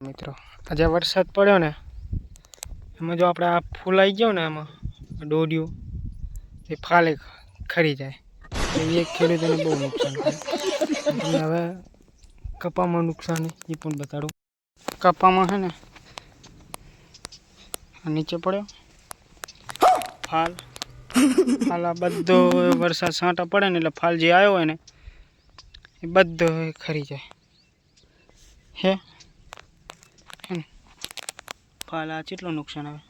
મિત્રો, આજે વરસાદ પડ્યો ને, એમાં જો આપણે આ ફૂલ આવી ગયો ને એમાં દોડ્યું એ ફાલે ખરી જાય. એ ખેડૂતોને બહુ નુકસાન થાય. હવે કપામાં નુકસાન એ પણ બતાડું. કપામાં છે ને નીચે પડ્યો. ફાલ. ફાલ આ બધો વરસાદ છાંટા પડે ને એટલે ફાલ જે આવ્યો હોય ને, એ બધો ખરી જાય. હે? આ કેટલું નુકસાન આવે?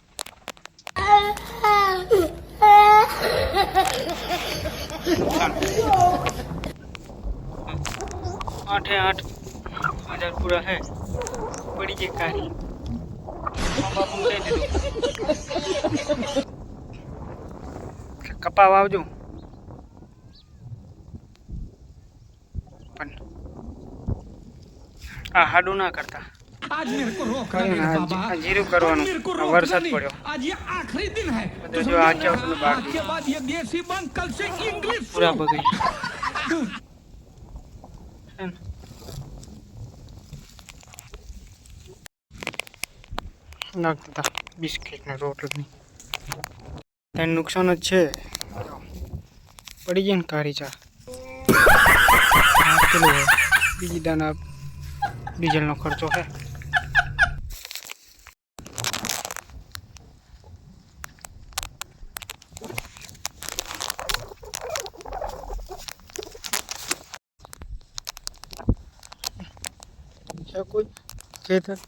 આઠે આઠ. હજાર પૂરા હે. પડી ગઈ કારી. કપા વાવજો પણ આ હાડું ના કરતા. आज मेरे को रोक कहीं मेरे ना, बाबा आज जीरू करवानो। मेरे को अब रोक वर्षा नहीं। पड़ो। आज ये आखिरी दिन है तो जो आज क्या उसमें बात आज के बाद ये देसी बंद कल से इंग्लिश પૂરા शुरू। બગડી હે ને? નાખ દીધા બિસ્કિટ ને રોટલી તેને નુકસાન જ છે પડી જાય ને કારી ચા આ પેલું હોય. બીજી દાના ડીઝલનો ખર્ચો છે છે કોઈ ખેતર?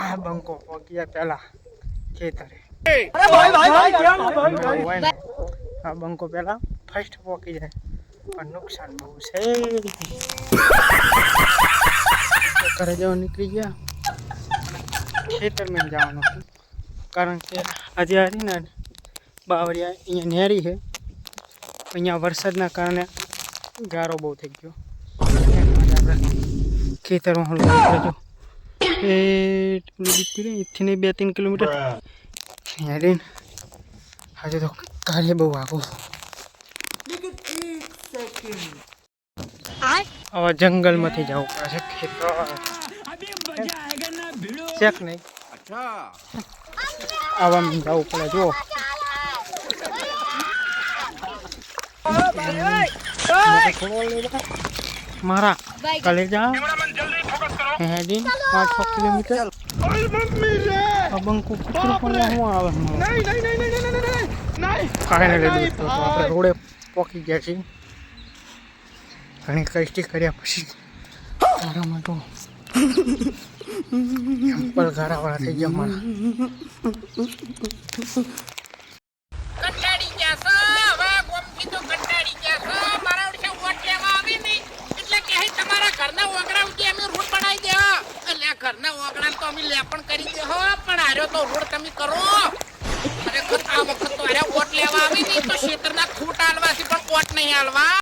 આ બંકો પગ્યા પેલા ખેતરે. આ બંકો પેલા ફર્સ્ટ પોકી જાય. પણ નુકસાન બહુ છે. ઘરે જવા નીકળી ગયા. ખેતરમાં જવાનું. હતું કારણ કે આજે હારી ને બાવરિયા અહીંયા નેરી છે. અહીંયા વરસાદના કારણે ગારો બહુ થઈ ગયો. ખેતરમાં હળવું બે ત્રણ કિલોમીટર. આજે તો કાલે બહુ આગો આવા જંગલમાંથી જવું પડે છે ખેતર. નહીં. આવા જવું પડે જુઓ. ખોલ મારા કલેજા હેડી પાંચ છ કિલોમીટર. અબંગ બંકુ કૂતરું પણ હું આવે કાંઈ નહીં તો આપણે રોડે પોકી ગયા છીએ. ઘણી કષ્ટી કર્યા પછી મારામાં તો ચંપલ ઘારાવાળા થઈ ગયા મારા કંટાળી ગયા છો હવે ગોમથી તો કંટાળી ગયા છો મારા વડે વોટ લેવા આવી ને એટલે કે હે તમારા ઘરના ઓગડા ઉઠી અમે રોડ બનાવી દેવા એટલે આ તો અમે લેપણ કરી દે હો, પણ આર્યો તો રોડ તમે કરો. ખરેખર આ વખત તો આર્યા વોટ લેવા આવી નહીં, તો ક્ષેત્રના ખૂટ આલવાથી પણ વોટ નહીં આલવા.